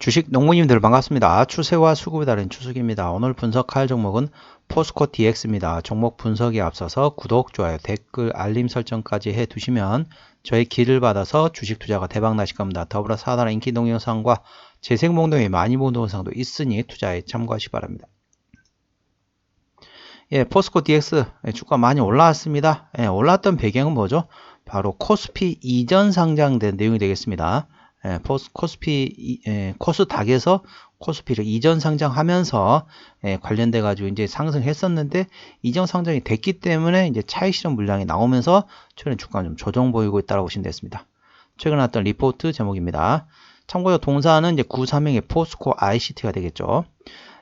주식 농부님들 반갑습니다. 추세와 수급에 다른 추석입니다. 오늘 분석할 종목은 포스코 DX입니다. 종목 분석에 앞서서 구독, 좋아요, 댓글, 알림 설정까지 해 두시면 저의 길을 받아서 주식 투자가 대박 나실 겁니다. 더불어 사단의 인기 동영상과 재생 목록에 많이 본 동영상도 있으니 투자에 참고하시 기 바랍니다. 예, 포스코 DX 주가 많이 올라왔습니다. 예, 올랐던 배경은 뭐죠? 바로 코스피 이전 상장된 내용이 되겠습니다. 예, 포스, 코스피 예, 코스닥에서 코스피를 이전 상장하면서 예, 관련돼 가지고 이제 상승했었는데 이전 상장이 됐기 때문에 이제 차익 실현 물량이 나오면서 최근 주가 좀 조정 보이고 있다고 보시면 되겠습니다. 최근 나왔던 리포트 제목입니다. 참고로 동사는 이제 93행의 포스코 ICT가 되겠죠.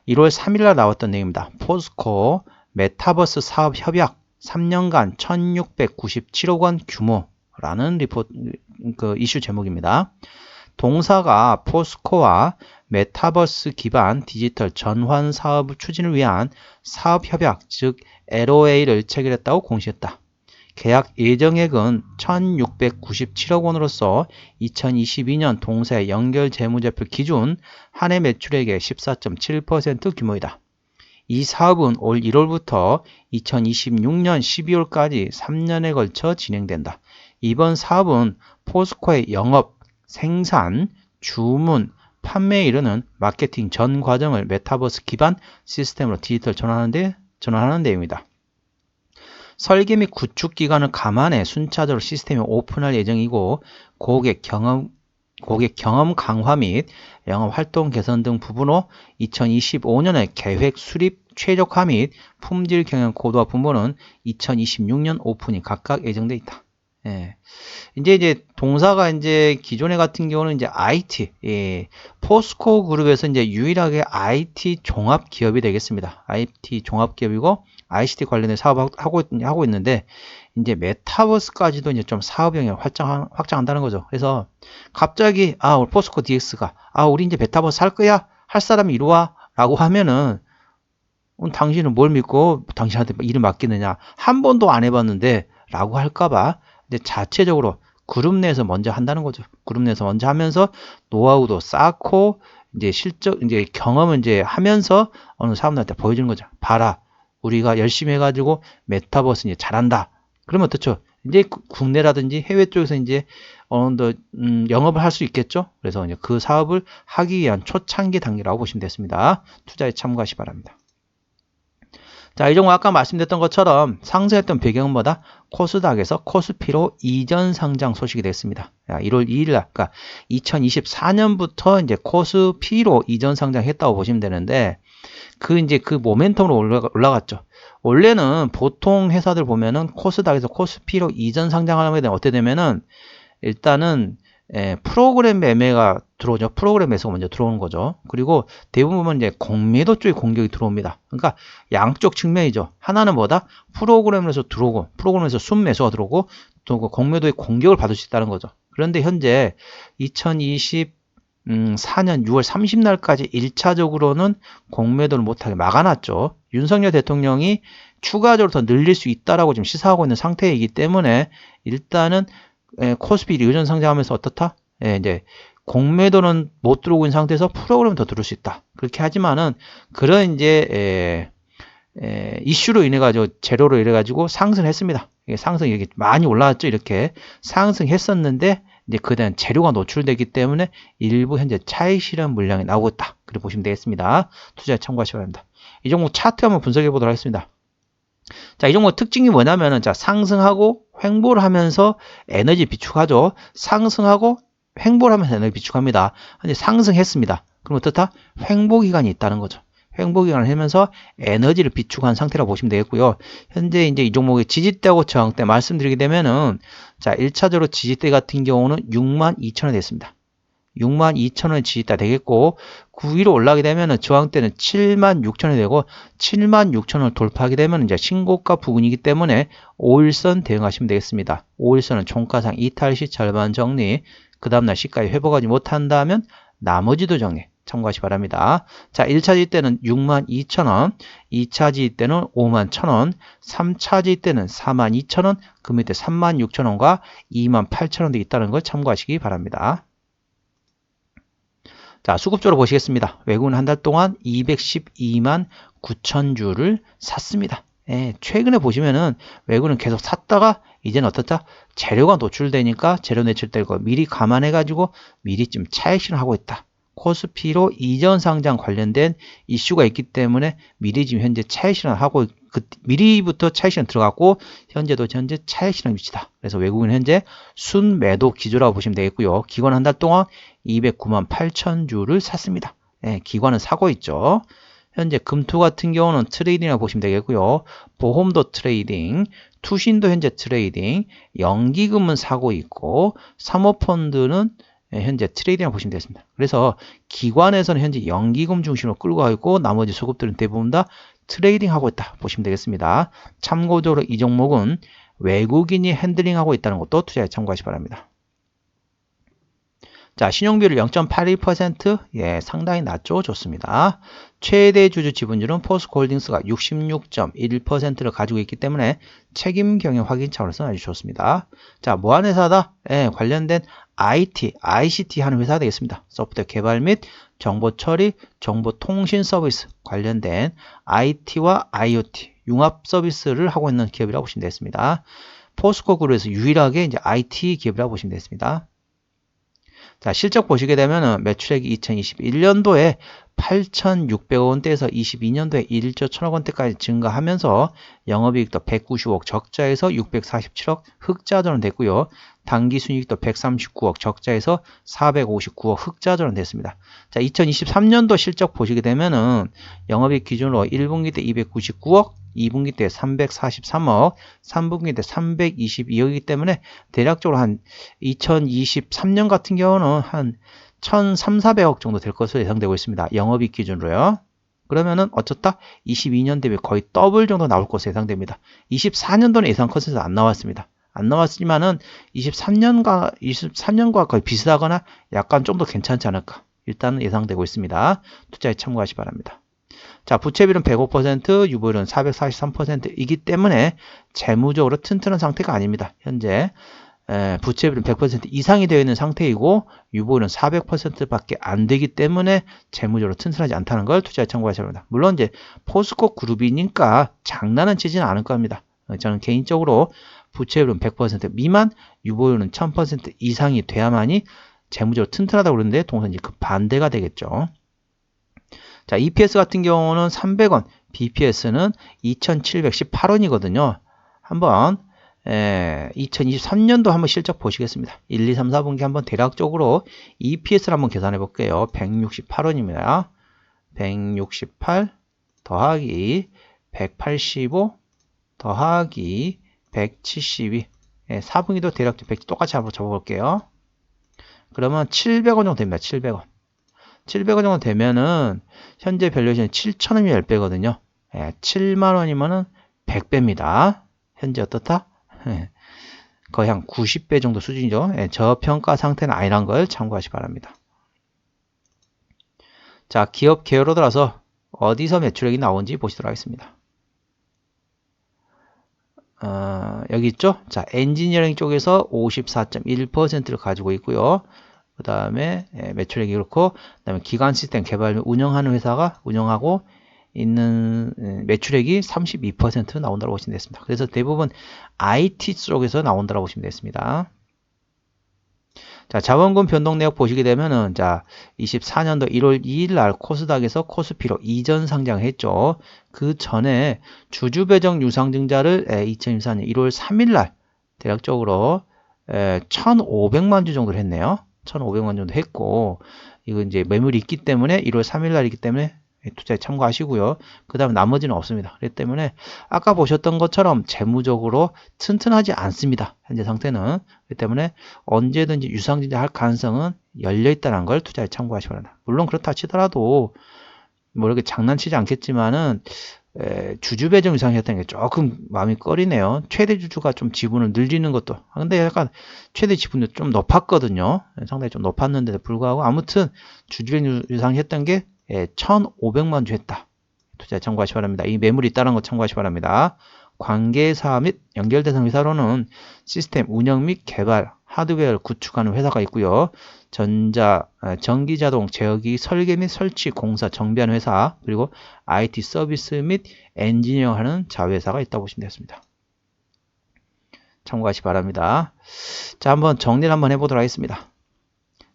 1월 3일날 나왔던 내용입니다. 포스코 메타버스 사업 협약 3년간 1697억 원 규모라는 리포트 그 이슈 제목입니다. 동사가 포스코와 메타버스 기반 디지털 전환 사업 추진을 위한 사업 협약, 즉 LOA를 체결했다고 공시했다. 계약 예정액은 1697억 원으로서 2022년 동사의 연결 재무제표 기준 한 해 매출액의 14.7% 규모이다. 이 사업은 올 1월부터 2026년 12월까지 3년에 걸쳐 진행된다. 이번 사업은 포스코의 영업, 생산, 주문, 판매에 이르는 마케팅 전 과정을 메타버스 기반 시스템으로 디지털 전환하는데 전환하는 내용이다. 설계 및 구축 기간을 감안해 순차적으로 시스템을 오픈할 예정이고 고객 경험 고객 경험 강화 및 영업 활동 개선 등 부분으로 2025년에 계획 수립 최적화 및 품질 경영 고도화 부분은 2026년 오픈이 각각 예정돼 있다. 예. 이제 이제 동사가 이제 기존에 같은 경우는 이제 IT, 예. 포스코 그룹에서 이제 유일하게 IT 종합 기업이 되겠습니다. IT 종합 기업이고 ICT 관련된 사업을 하고, 하고 있는데 이제 메타버스까지도 이제 좀 사업 영역을 확장, 확장한다는 거죠. 그래서 갑자기 아, 우리 포스코 DX가 아, 우리 이제 메타버스 할 거야? 할 사람이 이리 와? 라고 하면은 음, 당신은 뭘 믿고 당신한테 일을 맡기느냐? 한 번도 안 해봤는데 라고 할까봐 근데 자체적으로 그룹 내에서 먼저 한다는 거죠. 그룹 내에서 먼저 하면서 노하우도 쌓고 이제 실적 이제 경험을 이제 하면서 어느 사람들한테 보여주는 거죠. 봐라. 우리가 열심히 해가지고 메타버스 이제 잘한다. 그러면 어떻죠? 이제 국내라든지 해외 쪽에서 이제 어느 정도 음, 영업을 할 수 있겠죠. 그래서 이제 그 사업을 하기 위한 초창기 단계라고 보시면 됐습니다. 투자에 참고하시 기 바랍니다. 자, 이 종목 아까 말씀드렸던 것처럼 상승했던 배경은 뭐다? 코스닥에서 코스피로 이전 상장 소식이 됐습니다. 1월 2일 날, 그러니까 2024년부터 이제 코스피로 이전 상장했다고 보시면 되는데 그 이제 그 모멘텀으로 올라가, 올라갔죠. 원래는 보통 회사들 보면은 코스닥에서 코스피로 이전 상장하게 되면 어떻게 되면은 일단은 예, 프로그램 매매가 들어오죠. 프로그램 매수가 먼저 들어오는 거죠. 그리고 대부분 이제 공매도 쪽에 공격이 들어옵니다. 그러니까 양쪽 측면이죠. 하나는 뭐다? 프로그램에서 들어오고, 프로그램에서 순매수가 들어오고, 또그 공매도의 공격을 받을 수 있다는 거죠. 그런데 현재 2024년 6월 30날까지 1차적으로는 공매도를 못하게 막아놨죠. 윤석열 대통령이 추가적으로 더 늘릴 수 있다라고 지금 시사하고 있는 상태이기 때문에 일단은 예, 코스피 의전 상장하면서 어떻다? 예, 이제 공매도는 못 들어오고 있는 상태에서 프로그램 더 들을 수 있다. 그렇게 하지만은 그런 이제 에, 에, 이슈로 인해 가지고 재료로 인해 가지고 상승했습니다. 상승이 이렇게 많이 올라왔죠. 이렇게 상승했었는데 이제 대한 재료가 노출되기 때문에 일부 현재 차익 실현 물량이 나오고 있다. 그렇게 보시면 되겠습니다. 투자에 참고하시기 바랍니다. 이 종목 차트 한번 분석해 보도록 하겠습니다. 자, 이 종목 특징이 뭐냐면은 자, 상승하고 횡보를 하면서 에너지 비축하죠. 상승하고 횡보를 하면서 에너지 비축합니다. 근데 상승했습니다. 그럼 어떻다? 횡보 기간이 있다는 거죠. 횡보 기간을 하면서 에너지를 비축한 상태라고 보시면 되겠고요. 현재 이제 이 종목의 지지대하고 저항대 말씀드리게 되면은 자, 1차적으로 지지대 같은 경우는 6만 2천원 됐습니다. 6만 2천원 지지대 되겠고 그 위로 올라가게 되면 저항대는 7만 6천원이 되고 7만 6천원을 돌파하게 되면 이제 신고가 부근이기 때문에 5일선 대응하시면 되겠습니다. 5일선은 총가상 이탈 시 절반 정리 그 다음날 시가에 회복하지 못한다면 나머지도 정리 참고하시 기 바랍니다. 자, 1차 지때는 6만 2천원, 2차 지때는 5만 1천원, 3차 지때는 4만 2천원, 그 밑에 3만 6천원과 2만 8천원도 있다는 걸 참고하시기 바랍니다. 자, 수급적으로 보시겠습니다. 외국은 한 달 동안 212만 9천 주를 샀습니다. 예, 최근에 보시면은 외국은 계속 샀다가 이제는 어떻다? 재료가 노출되니까 재료 노출되고 미리 감안해 가지고 미리 좀 차익 실현하고 있다. 코스피로 이전 상장 관련된 이슈가 있기 때문에 미리 지금 현재 차익 실현하고 그 미리부터 차익 실현 들어갔고 현재도 현재 차익 실현 위치다. 그래서 외국인 현재 순 매도 기조라고 보시면 되겠고요. 기관 한 달 동안 209만 8천 주를 샀습니다. 예, 기관은 사고 있죠. 현재 금투 같은 경우는 트레이딩이라고 보시면 되겠고요. 보험도 트레이딩, 투신도 현재 트레이딩, 연기금은 사고 있고 사모펀드는 예, 현재 트레이딩이라고 보시면 되겠습니다. 그래서 기관에서는 현재 연기금 중심으로 끌고 가고 있고 나머지 수급들은 대부분 다 트레이딩 하고 있다 보시면 되겠습니다. 참고적으로 이 종목은 외국인이 핸들링하고 있다는 것도 투자에 참고하시 기 바랍니다. 자, 신용비율 0.82% 예, 상당히 낮죠. 좋습니다. 최대 주주 지분율은 포스코홀딩스가 66.1%를 가지고 있기 때문에 책임 경영 확인 차원에서 아주 좋습니다. 자, 뭐한 회사다? 예, 관련된 IT, ICT 하는 회사가 되겠습니다. 소프트웨어 개발 및 정보 처리, 정보 통신 서비스 관련된 IT와 IoT 융합 서비스를 하고 있는 기업이라고 보시면 되겠습니다. 포스코 그룹에서 유일하게 이제 IT 기업이라고 보시면 되겠습니다. 자, 실적 보시게 되면은 매출액이 2021년도에 8,600원대에서 22년도에 1조 1천억 원대까지 증가하면서 영업이익도 195억 적자에서 647억 흑자 전환됐고요. 당기순이익도 139억 적자에서 459억 흑자 전환됐습니다. 자, 2023년도 실적 보시게 되면은 영업이익 기준으로 1분기 때 299억, 2분기 때 343억, 3분기 때 322억이기 때문에 대략적으로 한 2023년 같은 경우는 한 1,300억 정도 될 것으로 예상되고 있습니다. 영업이익 기준으로요. 그러면은 어쩌다 22년 대비 거의 더블 정도 나올 것으로 예상됩니다. 24년도는 예상 컷에서 안 나왔습니다. 안 나왔지만은 23년과 23년과 거의 비슷하거나 약간 좀 더 괜찮지 않을까 일단은 예상되고 있습니다. 투자에 참고하시 기 바랍니다. 자, 부채비율은 105%, 유보율은 443%이기 때문에 재무적으로 튼튼한 상태가 아닙니다. 현재 부채비율은 100% 이상이 되어 있는 상태이고 유보율은 400%밖에 안 되기 때문에 재무적으로 튼튼하지 않다는 걸 투자에 참고하셔야 합니다. 물론 이제 포스코 그룹이니까 장난은 치지는 않을 겁니다. 저는 개인적으로 부채율은 100% 미만, 유보율은 1000% 이상이 돼야만이 재무적으로 튼튼하다고 그러는데 동선 이제 그 반대가 되겠죠. 자, EPS 같은 경우는 300원, BPS는 2718원이거든요. 한번 에, 2023년도 한번 실적 보시겠습니다. 1, 2, 3, 4분기 한번 대략적으로 EPS를 한번 계산해 볼게요. 168원입니다. 168 더하기 185 더하기 172 예, 4분기도 대략 100 똑같이 한번 접어볼게요. 그러면 700원 정도 됩니다. 700원. 700원 정도 되면은 현재 밸류에이션이 7,000원이 10배거든요. 예, 7만 원이면은 100배입니다. 현재 어떻다? 예, 거의 한 90배 정도 수준이죠. 예, 저평가 상태는 아니란 걸 참고하시 기 바랍니다. 자, 기업 개요로 들어서 어디서 매출액이 나온지 보시도록 하겠습니다. 어, 여기 있죠? 자, 엔지니어링 쪽에서 54.1%를 가지고 있고요. 그 다음에 예, 매출액이 그렇고, 그 다음에 기관 시스템 개발 운영하는 회사가 운영하고 있는 예, 매출액이 32% 나온다고 보시면 되겠습니다. 그래서 대부분 IT 쪽에서 나온다고 보시면 되겠습니다. 자, 자원금 변동 내역 보시게 되면은, 자, 24년도 1월 2일 날 코스닥에서 코스피로 이전 상장했죠. 그 전에 주주 배정 유상증자를 2024년 1월 3일 날 대략적으로 1,500만 주 정도 했네요. 1,500만 정도 했고, 이거 이제 매물이 있기 때문에 1월 3일 날이기 때문에 투자에 참고하시고요. 그 다음 나머지는 없습니다. 그렇기 때문에 아까 보셨던 것처럼 재무적으로 튼튼하지 않습니다. 현재 상태는. 그렇기 때문에 언제든지 유상증자 할 가능성은 열려있다는 걸 투자에 참고하시기 바랍니다. 물론 그렇다 치더라도 뭐 이렇게 장난치지 않겠지만은 에, 주주 배정 이상이었다는 게 조금 마음이 꺼리네요. 최대 주주가 좀 지분을 늘리는 것도. 아, 근데 약간 최대 지분도 좀 높았거든요. 상당히 좀 높았는데도 불구하고 아무튼 주주 배정 이상이었던 게 예, 1,500만 주 했다. 투자 참고하시 기 바랍니다. 이 매물이 있다는 거 참고하시 기 바랍니다. 관계사 및 연결 대상 회사로는 시스템 운영 및 개발, 하드웨어를 구축하는 회사가 있고요. 전자, 아, 전기자동, 제어기 설계 및 설치, 공사, 정비하는 회사, 그리고 IT 서비스 및 엔지니어 하는 자회사가 있다고 보시면 되겠습니다. 참고하시 기 바랍니다. 자, 한번 정리를 한번 해보도록 하겠습니다.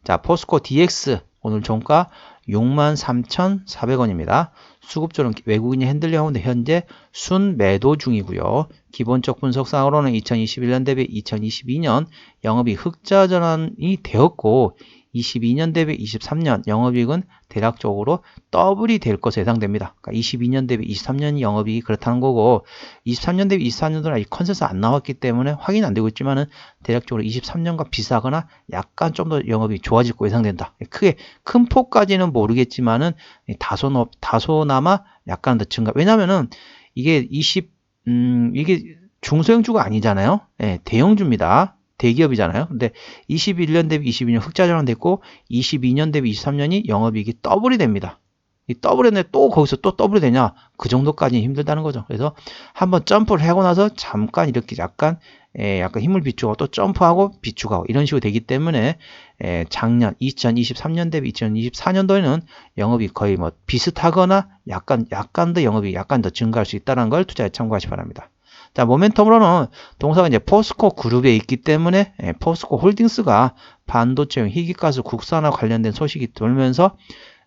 자, 포스코 DX 오늘 종가 63,400원입니다. 수급조는 외국인이 핸들려 하는데 현재 순매도 중이고요. 기본적 분석상으로는 2021년 대비 2022년 영업이 흑자 전환이 되었고 22년 대비 23년 영업이익은 대략적으로 더블이 될 것으로 예상됩니다. 그러니까 22년 대비 23년 영업이익이 그렇다는 거고 23년 대비 24년도는 아직 컨센서 안 나왔기 때문에 확인 안 되고 있지만은 대략적으로 23년과 비슷하거나 약간 좀 더 영업이 좋아질 거 예상된다. 크게 큰 폭까지는 모르겠지만은 다소 다소나마 약간 더 증가. 왜냐면은 이게 20 음, 이게 중소형주가 아니잖아요. 예, 대형주입니다. 대기업이잖아요. 근데 21년 대비 22년 흑자 전환됐고 22년 대비 23년이 영업이익이 더블이 됩니다. 이 더블했는데 또 거기서 또 더블이 되냐? 그 정도까지는 힘들다는 거죠. 그래서 한번 점프를 하고 나서 잠깐 이렇게 약간 에, 약간 힘을 비추고 또 점프하고 비추고 이런 식으로 되기 때문에 에, 작년 2023년 대비 2024년도에는 영업이 거의 뭐 비슷하거나 약간 약간 더 영업이 약간 더 증가할 수 있다는 걸 투자에 참고하시 기 바랍니다. 자, 모멘텀으로는 동사가 이제 포스코 그룹에 있기 때문에 예, 포스코 홀딩스가 반도체용 희귀가스 국산화 관련된 소식이 돌면서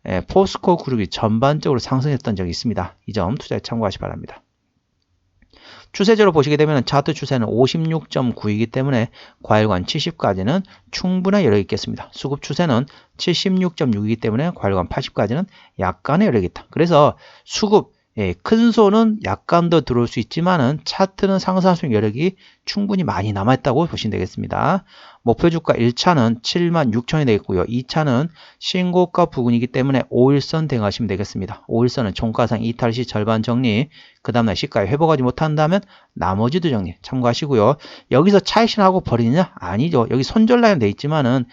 예, 포스코 그룹이 전반적으로 상승했던 적이 있습니다. 이 점 투자에 참고하시 기 바랍니다. 추세적으로 보시게 되면 차트 추세는 56.9이기 때문에 과일관 70까지는 충분한 여력이 있겠습니다. 수급 추세는 76.6이기 때문에 과일관 80까지는 약간의 여력이 있다. 그래서 수급 예, 큰 손은 약간 더 들어올 수 있지만은 차트는 상승할 수 있는 여력이 충분히 많이 남아있다고 보시면 되겠습니다. 목표 주가 1차는 7만 6천이 되겠고요. 2차는 신고가 부근이기 때문에 5일선 대응하시면 되겠습니다. 5일선은 종가상 이탈 시 절반 정리, 그 다음날 시가에 회복하지 못한다면 나머지도 정리 참고하시고요. 여기서 차익신하고 버리느냐? 아니죠. 여기 손절 라인 돼 있지만은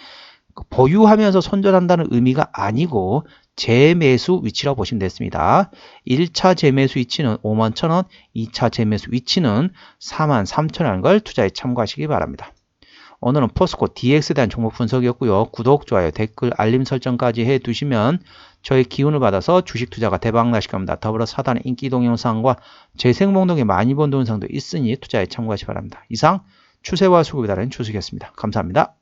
보유하면서 손절한다는 의미가 아니고 재매수 위치라고 보시면 되겠습니다. 1차 재매수 위치는 5만 1천원, 2차 재매수 위치는 4만 3천원인 걸 투자에 참고하시기 바랍니다. 오늘은 포스코 DX에 대한 종목 분석이었고요. 구독, 좋아요, 댓글, 알림 설정까지 해두시면 저의 기운을 받아서 주식 투자가 대박 나실 겁니다. 더불어 사단의 인기 동영상과 재생봉동에 많이 본 동영상도 있으니 투자에 참고하시기 바랍니다. 이상 추세와 수급에 따른 추석이었습니다. 감사합니다.